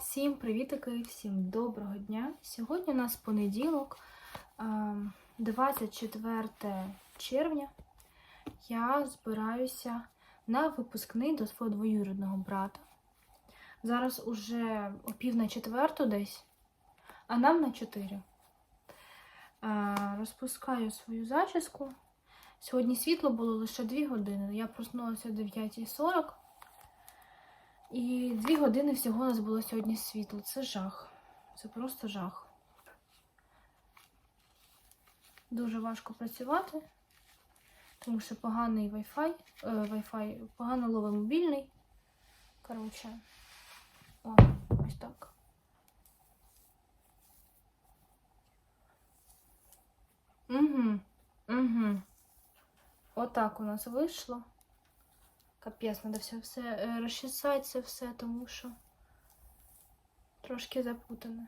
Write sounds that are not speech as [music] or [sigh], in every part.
Всім привітики, всім доброго дня. Сьогодні у нас понеділок, 24 червня. Я збираюся на випускний до свого двоюрідного брата. Зараз уже о пів на четверту десь, а нам на 4. А, Розпускаю свою зачіску. Сьогодні світло було лише 2 години. Я проснулася о 9.40. І дві години всього у нас було сьогодні світло. Це жах. Це просто жах. Дуже важко працювати, тому що поганий Wi-Fi, е, Wi-Fi погано ловить мобільний. Коротше, о, ось так. Угу. Отак у нас вийшло. Капець, треба все, все розчесати це все, тому що трошки запутане.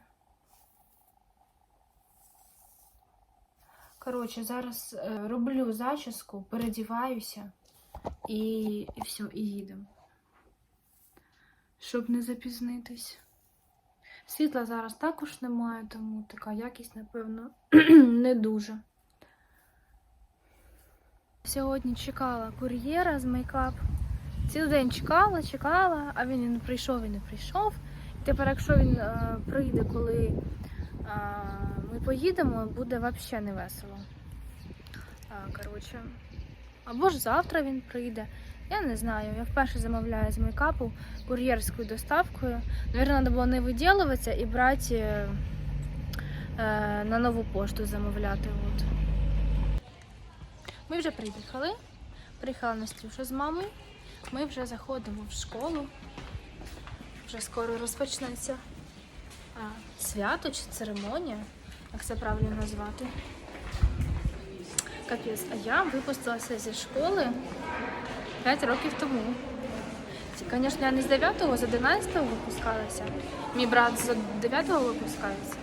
Коротше, зараз е, роблю зачіску, передіваюся і, і все, і їдемо. Щоб не запізнитись. Світла зараз також немає, тому така якість, напевно, [clears throat] не дуже. Сьогодні чекала кур'єра з мейкап. Цілий день чекала, чекала, а він не прийшов і не прийшов. Тепер, якщо він е, прийде, коли е, ми поїдемо, буде взагалі не весело. А, коротше, або ж завтра він прийде. Я не знаю. Я вперше замовляю з мейкапу кур'єрською доставкою. Навірно, треба було не виділуватися і брати е, е, на нову пошту замовляти. От. Ми вже приїхали. Приїхала Настюша з мамою. Ми вже заходимо в школу. Вже скоро розпочнеться а, свято чи церемонія, як це правильно назвати. Капець, а я випустилася зі школи 5 років тому. Звісно, я не з 9-го, з 11-го випускалася. Мій брат з 9-го випускається.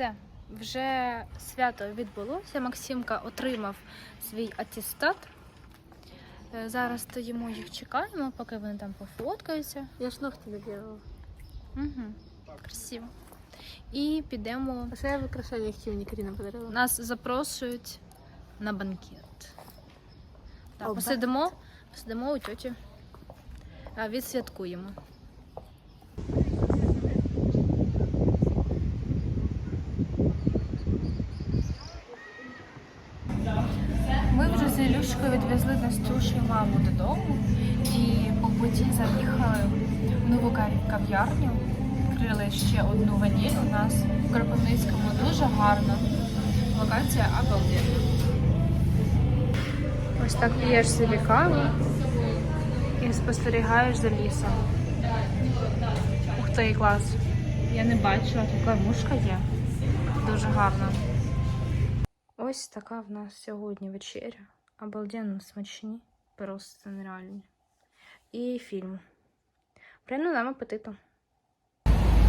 Все, вже свято відбулося. Максимка отримав свій атестат. Е, Зараз стоїмо їх чекаємо, поки вони там пофоткаються. Я ж ногти наделала. Угу. Красиво. І підемо. А що я в украшеннях Каріна подарила? Нас запрошують на банкет. Так, посидимо, посидимо у тьоті. Відсвяткуємо. Ми вже з Ілюшкою Настюшу і маму додому і по путі заїхали в нову кав'ярню. Відкрили ще одну ваніль у нас в Кропивницькому. Дуже гарно. Локація обалденна. Ось так п'єш собі каву і спостерігаєш за лісом. Ух ти, клас. Я не бачила, така мушка є. Дуже гарно. Ось така в нас сьогодні вечеря. Обалденно смачні, просто нереальні. І фільм. Приємно нам апетиту.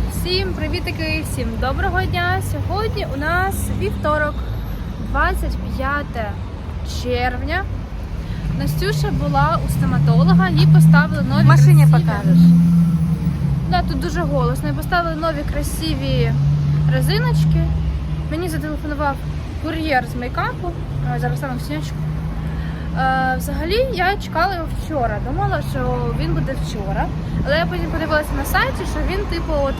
Всім привітики, всім доброго дня! Сьогодні у нас вівторок, 25 червня. Настюша була у стоматолога, їй поставили нові машині красиві... покажеш. Да, тут дуже голосно. І поставили нові красиві резиночки. Мені зателефонував кур'єр з мейкапу. Зараз стану в сіночку. Е, взагалі я чекала його вчора. Думала, що він буде вчора. Але я потім подивилася на сайті, що він, типу, от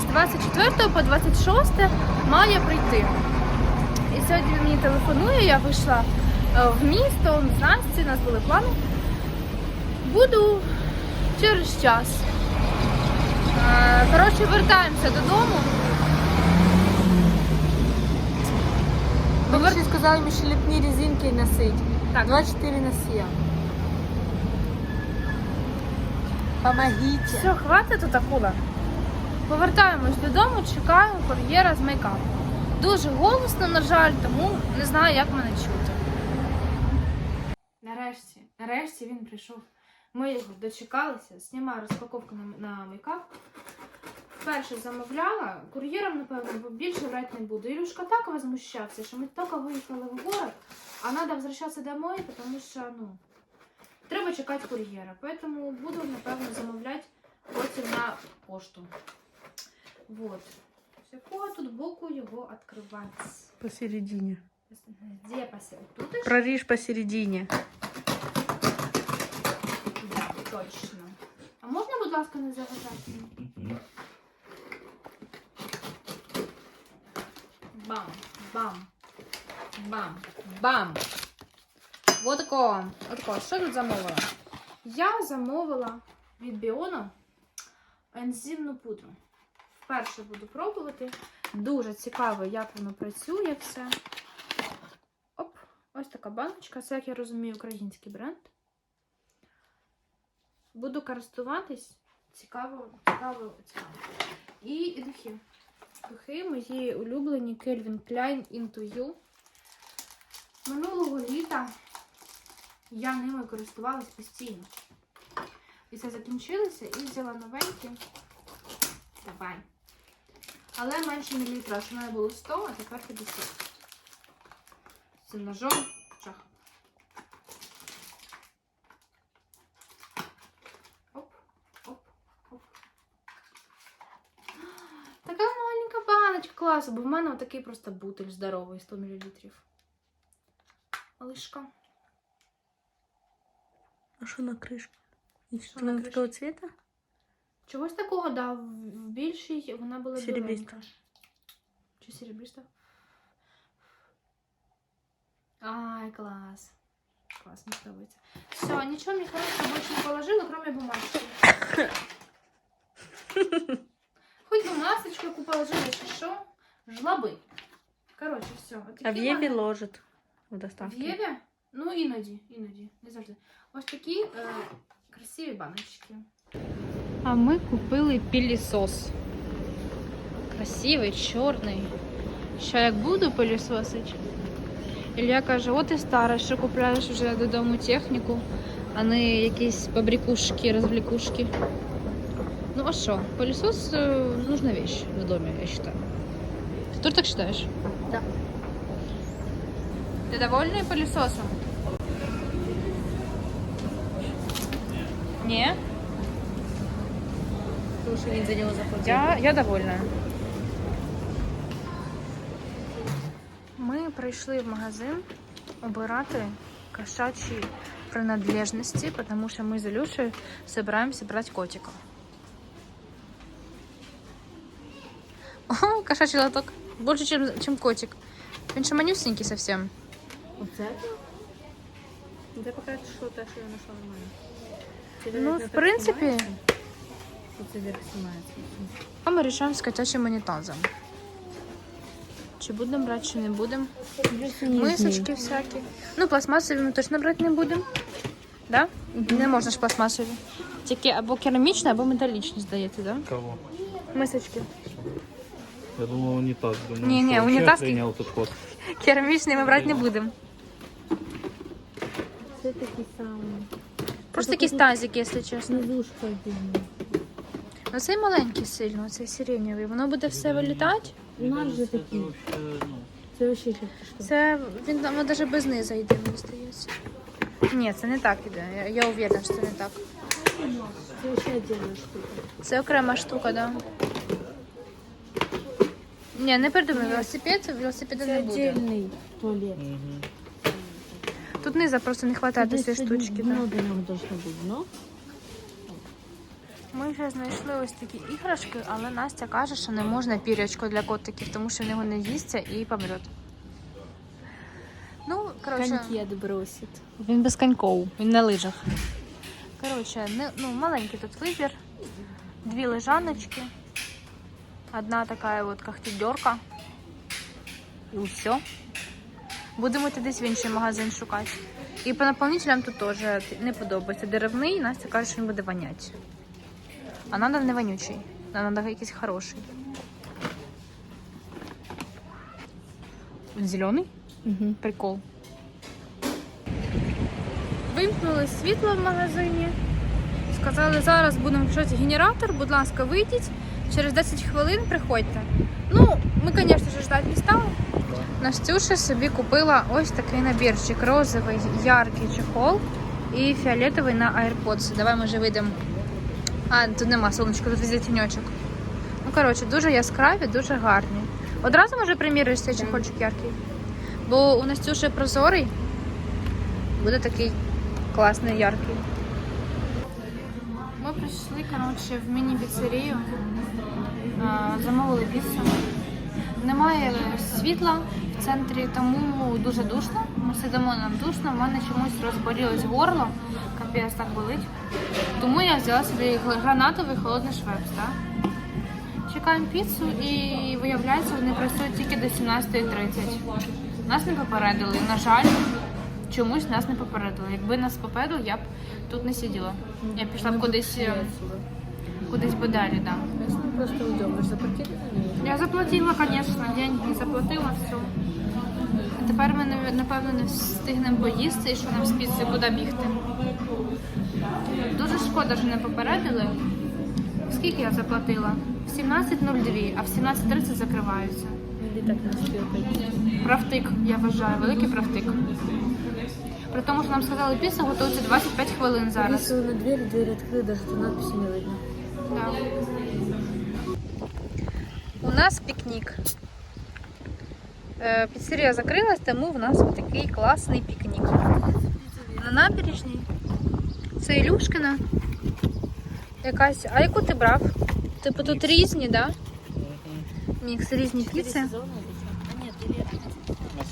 з 24 по 26 має прийти. І сьогодні він мені телефонує, я вийшла е, в місто, з Насті, у нас були плани. Буду через час. Е, Коротше, вертаємося додому. Що ліпні резинки носить. Так. 24 носія. Помогите. Все, хватить тут акула. Повертаємось додому, чекаю кур'єра з мейкапу. Дуже голосно, на жаль, тому не знаю, як мене чути. Нарешті. Нарешті він прийшов. Ми його дочекалися, знімаю розпаковку на, на мейкап. Перше замовляла, кур'єром, напевно, бо більше брати не буду. Ілюшка так возмущався, що ми тільки виїхали в город, а треба возвращатися домой, тому що, ну, треба чекати кур'єра. Поэтому буду, напевно, замовляти потім на пошту. Вот. З якого тут боку його відкривати? Посередине. Де посел? Тут і Прорежь посередине. Да, точно. А можна, будь ласка, не заважати? Бам, бам, бам, бам. Вот тако. Вот тако. Що тут замовила? Я замовила від Біону ензимну пудру. Вперше буду пробувати. Дуже цікаво, як воно працює все. Оп, ось така баночка. Це, як я розумію, український бренд. Буду користуватись. Цікаво, цікаво, цікаво. І духи. Духи мої улюблені Klein Into You. Минулого літа я ними користувалась постійно. І це закінчилося і взяла новенькі. Давай. Але менше мілілітра, що в було 100, а тепер 50. З цим ножом чах. Оп, оп, оп. Така маленька баночка класу, бо в мене такий просто бутиль здоровий 100 мл. Малышка. А что на крышке? И Что что на она крышке? такого цвета? Чогось такого, да, в в більшій вона була Серебріста. біленька. Чи серебріста? Ай, клас. Клас, мені подобається. Все, нічого мені хорошого більше не положила, кроме бумажки. [coughs] Хоч би масочку яку положила, чи що. Жлоби. Коротше, все. От А в такі Еве мене- ложит в В доставке. Єві? Ну, іноді, іноді, не завжди. Ось такі е, красиві баночки. А ми купили пілісос. Красивий, чорний. Що як буду пилісосити? Ілля каже, от і старе, що купляєш вже додому техніку, а не якісь побрякушки, розвлікушки. Ну а що, пылесос э, нужна вещь в доме, я считаю. Ты тоже так считаешь? Да. Ты довольна пылесосом? Не? Потому что не за него заплатили. Я, я довольна. Ми прийшли в магазин обирати кошачі принадлежності, тому що ми з Ілюшею збираємося брати котика. [laughs] О, кошачий лоток. Більше, чем, чем котик. Він ще манюсенький совсем. Вот это? Это пока что то, что я нашла нормально. Тебе, Ну, наверное, в так принципі, снимается? Тут и вверх снимается. а ми вирішуємо з котячим унітазом. Чи будемо брати, чи не будемо. Мисочки всякі. Ну, пластмасові ми точно брати не будемо. Да? Не можна ж пластмасові. Тільки або керамічні, або металічні, здається, да? Кого? Мисочки. Я думал унитаз. Думаю, Не-не, что вообще унитаз- принял тут ход. Керамічні ми брати не будемо. Все такие самые. Просто якийсь тазик, якщо чесно. Снизушка отдельно. Ну цей маленький сильно, цей сиренєвий. Воно буде все вилітати. У нас же Это такие. вообще, ну, Это вообще как-то что. Це він там навіть без низа йде, мені здається. Ні, це не так іде. Я, я уверена, що це не так. Это вообще отдельная штука. Це окрема штука, да. Ні, не придумай велосипед, велосипеда Это не буде. отдельный туалет. мгм. Тут низа просто не вистачає до Здесь цієї сегодня штучки. Да. Много нам должно быть, но Ми вже знайшли ось такі іграшки, але Настя каже, що не можна пірячко для котиків, тому що в нього не їсться і помре. Ну, коротше, коньки отбросит. він без коньков, він на лижах. Коротше, не, ну, маленький тут вибір. Дві лежаночки. Одна така от кахтідьорка. І все. Будемо йти десь в інший магазин шукати. І по наповнителям тут теж не подобається. Деревний, Настя каже, що він буде воняти. А надо не вонючий. А надо якийсь хороший. Він зелений? Угу. Прикол. вимкнули світло в магазині. Сказали, зараз будемо включати генератор, будь ласка, вийдіть. Через 10 хвилин приходьте. Ну, ми, звісно ж, ждати не стали. Настюша собі купила ось такий набірчик. Розовий яркий чехол і фіолетовий на AirPods. Давай може вийдемо. А, тут нема сонечка, тут везде тіньочок. Ну, коротше, дуже яскраві, дуже гарні. Одразу може приміриш цей чехольчик яркий. Бо у Настюші прозорий буде такий класний, яркий. Прийшли, коротше, в міні-піцерію. Замовили піцу. Немає світла в центрі, тому дуже душно. Ми сидимо нам душно, в мене чомусь розболілось горло, капець так болить. Тому я взяла собі гранатовий холодний швепс. Да? Чекаємо піцу і виявляється, вони працюють тільки до 17.30. Нас не попередили. На жаль, чомусь нас не попередили. Якби нас попередили, я б тут не сиділа. Я пішла б кудись, е, кудись би далі. Да. Просто уйдем. Заплатили? Я заплатила, звісно, деньги заплатила все. А тепер ми напевно не встигнемо поїсти і що нам з піци куди бігти. Дуже шкода, що не попередили. Скільки я заплатила? В 17.02, а в 17.30 закриваються. Так? Правтик, я вважаю, великий правтик. При тому, що нам сказали, піца готується 25 хвилин зараз. Если на двери, дверь открыли, даже то надписи не видно. Да. У нас пікнік. Е, Піцерія закрилась, тому в нас такий класний пікнік. На набережній. Це Ілюшкина. Якась. А яку ти брав? Типу тут різні, так? Да? Мікс, різні піци. На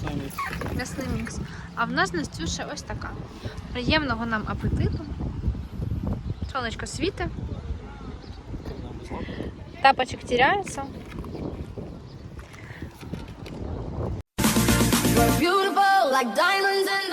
самі М'ясний мікс. А в нас Настюша ось така. Приємного нам апетиту. Сонечко світе. Тапочок тіряється. You're beautiful like diamonds.